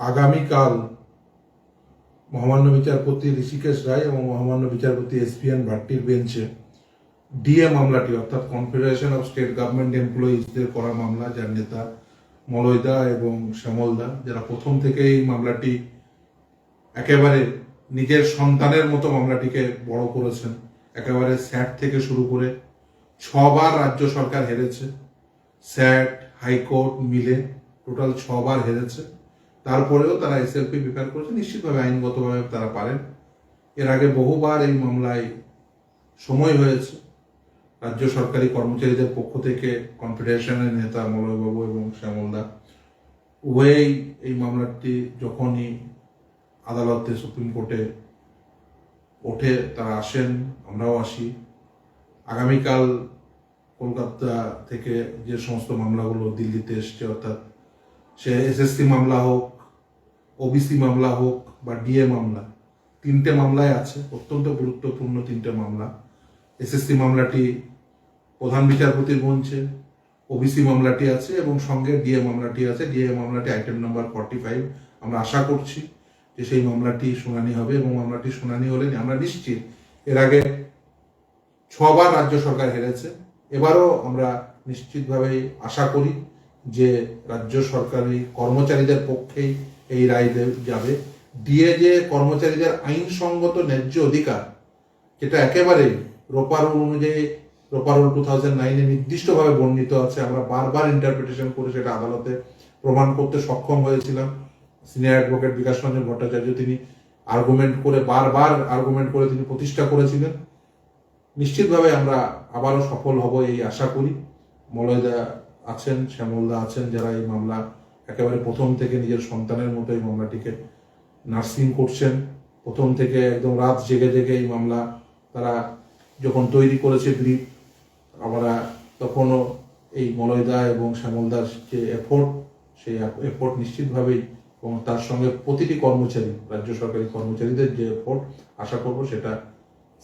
আগামীকাল মহামান্য বিচারপতি ঋষিকেশ রায় এবং মহামান্য বিচারপতি এসপিএন ভাট্টির বেঞ্চে ডিএ মামলাটি, অর্থাৎ কনফেডারেশন অফ স্টেট গভর্নমেন্ট এমপ্লয়িজদের করা মামলা, যার নেতা মলয়দা এবং শ্যামলদা, যারা প্রথম থেকে এই মামলাটি একেবারে নিজের সন্তানের মতো মামলাটিকে বড় করেছেন, একেবারে স্যাট থেকে শুরু করে ছবার রাজ্য সরকার হেরেছে, স্যাট, হাইকোর্ট মিলে টোটাল ছবার হেরেছে। তারপরেও তারা এসএলপি প্রিপেয়ার করেছে। নিশ্চিতভাবে আইনগতভাবে তারা পারেন। এর আগে বহুবার এই মামলায় সময় হয়েছে। রাজ্য সরকারি কর্মচারীদের পক্ষ থেকে কনফেডারেশনের নেতা মলয়বাবু এবং শ্যামলদা উভয়েই এই মামলাটি যখনই আদালতে সুপ্রিম কোর্টে ওঠে, তারা আসেন, আমরাও আসি। আগামীকাল কলকাতা থেকে যে সমস্ত মামলাগুলো দিল্লিতে এসছে, অর্থাৎ সে এসএসসি মামলা হোক ওবিসি মামলা হোক বা ডিএ মামলা, তিনটে মামলায় আছে, অত্যন্ত গুরুত্বপূর্ণ তিনটে মামলা। এসএসসি মামলাটি প্রধান বিচারপতির মঞ্চে ওবিসি মামলাটি আছে এবং সঙ্গে ডিএ মামলাটি আছে। ডিএ মামলাটি আইটেম নাম্বার ফর্টি ফাইভ আমরা আশা করছি যে সেই মামলাটি শুনানি হবে এবং মামলাটি শুনানি হলে আমরা নিশ্চিত এর আগে ছবার রাজ্য সরকার হেরেছে। এবারও আমরা নিশ্চিতভাবে আশা করি যে রাজ্য সরকারি কর্মচারীদের পক্ষেই এই রায় যাবে। দিয়ে যে কর্মচারীদের আইনসঙ্গত ন্যায্য অধিকার, যেটা একেবারে রোপারোল অনুযায়ী, রোপারোল টু থাউজেন্ড নাইনে নির্দিষ্টভাবে বর্ণিত আছে, আমরা বারবার ইন্টারপ্রিটেশন করে সেটা আদালতে প্রমাণ করতে সক্ষম হয়েছিলাম। সিনিয়র অ্যাডভোকেট বিকাশ রঞ্জন ভট্টাচার্য তিনি আর্গুমেন্ট করে, বারবার আর্গুমেন্ট করে তিনি প্রতিষ্ঠা করেছিলেন। নিশ্চিতভাবে আমরা আবারও সফল হব এই আশা করি। মলয়দা আছেন, শ্যামলদা আছেন, যারা এই মামলা একেবারে প্রথম থেকে নিজের সন্তানের মতো এই মামলাটিকে নার্সিং করছেন। প্রথম থেকে একদম রাত জেগে জেগে এই মামলা তারা যখন তৈরি করেছে ব্রিফ আমরা তখনও এই মলয়দা এবং শ্যামলদার যে এফোর্ট সেই এফোর্ট নিশ্চিতভাবেই এবং তার সঙ্গে প্রতিটি কর্মচারী, রাজ্য সরকারি কর্মচারীদের যে এফোর্ট আশা করব সেটা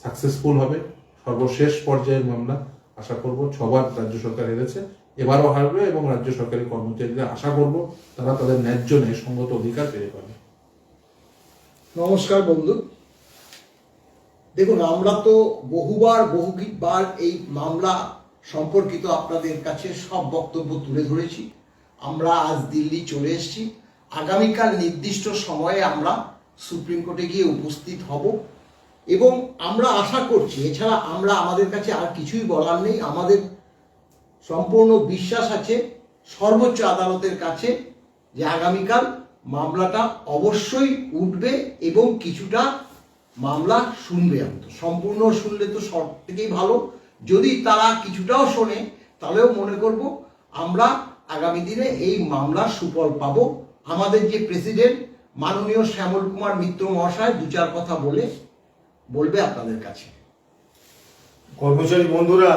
সাকসেসফুল হবে। সর্বশেষ পর্যায়ের মামলা আশা করব ছবার রাজ্য সরকার হেরেছে, এবারও হারবে এবং রাজ্য সরকারি কর্মচারীরা আশা করব তারা তাদের ন্যায্য ন্যায়সঙ্গত অধিকার পেয়ে পাবে নমস্কার বন্ধু। দেখুন, আমরা তো বহুবার বহুবার এই মামলা সম্পর্কিত আপনাদের কাছে সব বক্তব্য তুলে ধরেছি। আমরা আজ দিল্লি চলে এসেছি। আগামীকাল নির্দিষ্ট সময়ে আমরা সুপ্রিম কোর্টে গিয়ে উপস্থিত হব। এবং আমরা আশা করছি, এছাড়া আমরা আমাদের কাছে আর কিছুই বলার নেই, আমাদের সম্পূর্ণ বিশ্বাস আছে সর্বোচ্চ আদালতের কাছে যে আগামীকাল মামলাটা অবশ্যই উঠবে এবং কিছুটা মামলা শুনবে অন্তত সম্পূর্ণ শুনলে তো সব থেকেই ভালো। যদি তারা কিছুটাও শোনে, তাহলেও মনে করব আমরা আগামী দিনে এই মামলার সুফল পাবো। আমাদের যে প্রেসিডেন্ট, মাননীয় শ্যামল কুমার মিত্র মহাশয় দু চার কথা বলে বলবে আপনাদের কাছে। কর্মচারী বন্ধুরা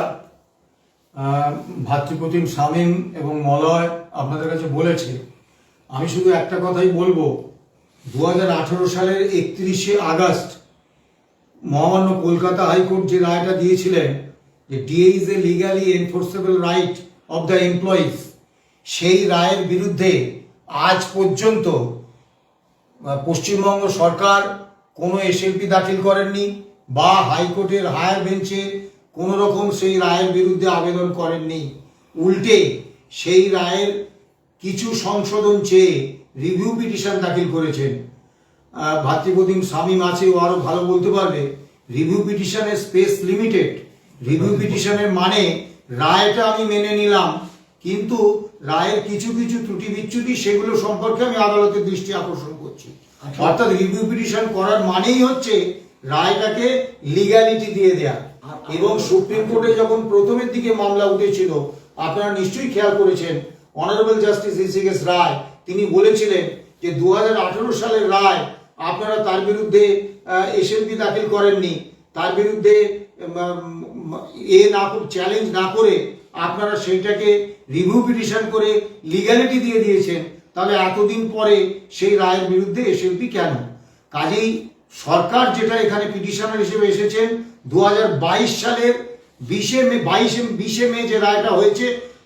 ভাতৃপ্রতিম শামীম এবং মলয় আপনাদের কাছে বলেছে, আমি শুধু একটা কথাই বলব দু হাজার আঠারো সালের একত্রিশে আগস্ট মহামান্য কলকাতা হাইকোর্ট যে রায়টা দিয়েছিলেন যে DA is a legally enforceable right of the employees সেই রায়ের বিরুদ্ধে আজ পর্যন্ত পশ্চিমবঙ্গ সরকার কোনো এসএলপি দাখিল করেননি বা হাইকোর্টের হায়ার বেঞ্চে কোনো রকম সেই রায়ের বিরুদ্ধে আবেদন করেননি। উল্টে সেই রায়ের কিছু সংশোধন চেয়ে রিভিউ পিটিশন দাখিল করেছেন। আহ, ভাতৃপ্রতিম স্বামীম আছে ও আরও ভালো বলতে পারবে রিভিউ পিটিশনের স্পেস লিমিটেড। রিভিউ পিটিশনের মানে রায়টা আমি মেনে নিলাম কিন্তু রায়ের কিছু কিছু ত্রুটি বিচ্যুতি সেগুলো সম্পর্কে আমি আদালতের দৃষ্টি আকর্ষণ করছি। অর্থাৎ রিভিউ পিটিশন করার মানেই হচ্ছে রায়টাকে লিগ্যালিটি দিয়ে দেয়া। এবং সুপ্রিম কোর্টে যখন প্রথমের দিকে মামলা উঠেছিল আপনারা নিশ্চয়ই খেয়াল করেছেন অনারেবল জাস্টিস ঋষিকেশ রায় তিনি বলেছিলেন যে দু হাজার আঠারো সালের রায় আপনারা তার বিরুদ্ধে এসএলপি দাখিল করেননি। তার বিরুদ্ধে এ না চ্যালেঞ্জ না করে আপনারা সেইটাকে রিভিউ পিটিশন করে লিগ্যালিটি দিয়ে দিয়েছেন। তাহলে এতদিন পরে সেই রায়ের বিরুদ্ধে এসএলপি কেন? কাজেই সরকার যেটা এখানে পিটিশনার হিসেবে এসেছেন দু সালের বিশে মে, বাইশে, বিশে মে যে রায়টা হয়েছে,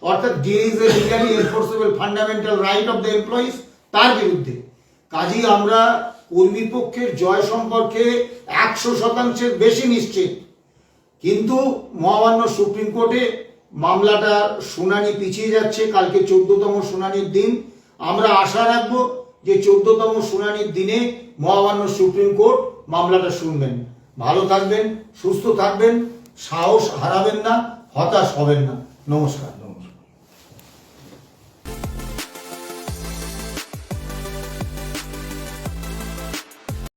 অর্থাৎ DA is a legally enforceable fundamental right of the employees তার বিরুদ্ধে। কাজেই আমরা কর্মীপক্ষের জয় সম্পর্কে একশো শতাংশের বেশি নিশ্চিত। কিন্তু মহামান্য সুপ্রিম কোর্টে মামলাটা শুনানি পিছিয়ে যাচ্ছে, কালকে চোদ্দতম শুনানির দিন। আমরা আশা রাখব যে চোদ্দতম শুনানির দিনে মহামান্য সুপ্রিম কোর্ট মামলাটা শুনবেন। ভালো থাকবেন, সুস্থ থাকবেন, সাহস হারাবেন না, হতাশ হবেন না। নমস্কার।